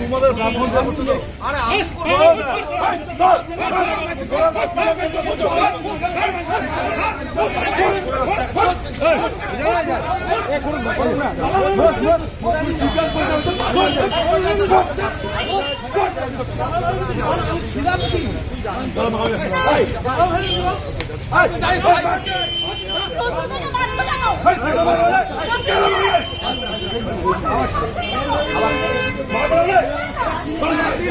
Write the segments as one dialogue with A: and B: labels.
A: তোমাদের ব্রাহ্মণ। আরে আমি করব না।
B: বন্ধুদেরকে মারছো কেন? বন্ধুদেরকে মারছো কেন তোমরা? না, ঠিক নয়।
C: যে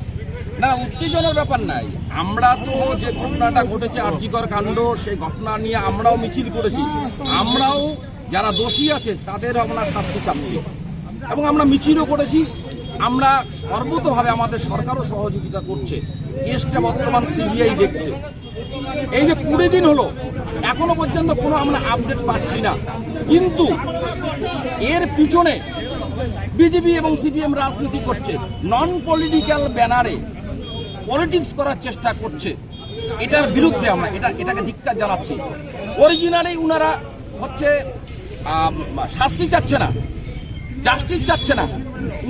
D: না, উত্তেজনার ব্যাপার নাই। আমরা তো যে ঘটনাটা ঘটেছে, আর্যিকর কাণ্ড, সেই ঘটনা নিয়ে আমরাও মিছিল করেছি। আমরাও যারা দোষী আছে, তাদের আমরা শাস্তি চাচ্ছি। এবং আমরা মিছিলও করেছি। আমরা সর্বতভাবে আমাদের সরকারও সহযোগিতা করছে। কেসটা বর্তমান সিবিআই দেখছে। এই যে কুড়ি দিন হলো, এখনও পর্যন্ত কোনো আমরা আপডেট পাচ্ছি না। কিন্তু এর পিছনে বিজেপি এবং সিপিএম রাজনীতি করছে। নন পলিটিক্যাল ব্যানারে পলিটিক্স করার চেষ্টা করছে। এটার বিরুদ্ধে আমরা এটা এটাকে ধিক্কার জানাচ্ছি। অরিজিনালি উনারা হচ্ছে শাস্তি চাচ্ছে না জাস্টিস চাচ্ছে না।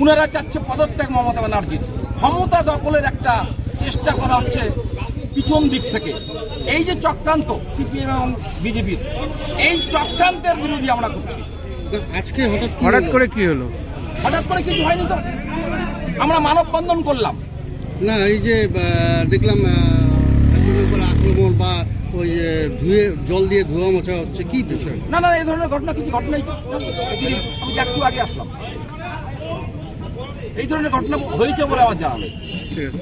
D: উনারা চাচ্ছে পদত্যাগ মমতা ব্যানার্জির। ক্ষমতা দখলের একটা চেষ্টা করা হচ্ছে পিছন দিক থেকে। এই যে চক্রান্ত সিপিএম এবং বিজেপির এই চক্রান্তের বিরোধী আমরা করছি।
C: আজকে হঠাৎ
E: হঠাৎ করে কি হলো?
D: হঠাৎ করে কিছু হয়নি তো। আমরা মানববন্ধন করলাম।
C: না এই যে দেখলাম আক্রমণ বা ওই যে ধুয়ে জল দিয়ে ধোয়া মোছা হচ্ছে কি বিষয়?
D: না না এই ধরনের ঘটনা কিছু ঘটনাই আমি একটু আগে আসলাম। এই ধরনের ঘটনা হয়েছে বলে আমার জানা নেই।
E: ঠিক আছে।